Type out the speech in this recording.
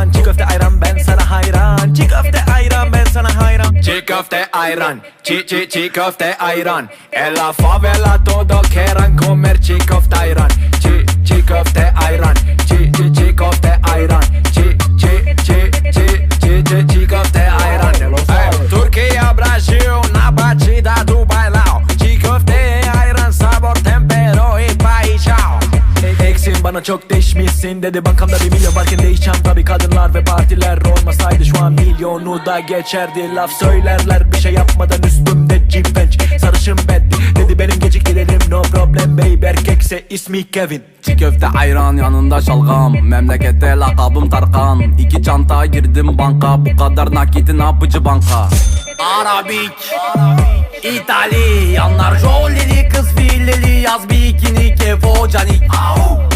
ayran Çiğ köfte ayran ben sana hayran. Çiğ köfte ayran ben sana hayran. Çiğ köfte ayran Çiğ çiğ çiğ köfte ayran En la favela todo quieran comer Eksin bana çok değişmişsin dedi. Bankamda bir milyon varken değişeceğim tabi kadınlar ve partiler Olmasaydı şu an milyonu da geçerdi. Laf söylerler bir şey yapmadan üstümde Jeep Bench Sarışın bad dedi. Benim geciktirelim no problem babe Erkekse ismi Kevin. Çiğ köfte ayran yanında şalgam. Memlekette lakabım Tarkan. İki çanta girdim banka. Bu kadar nakiti ne yapıcı banka? Arabik İtalyanlar jolili kız fileli Yaz bikini kefo canik Au.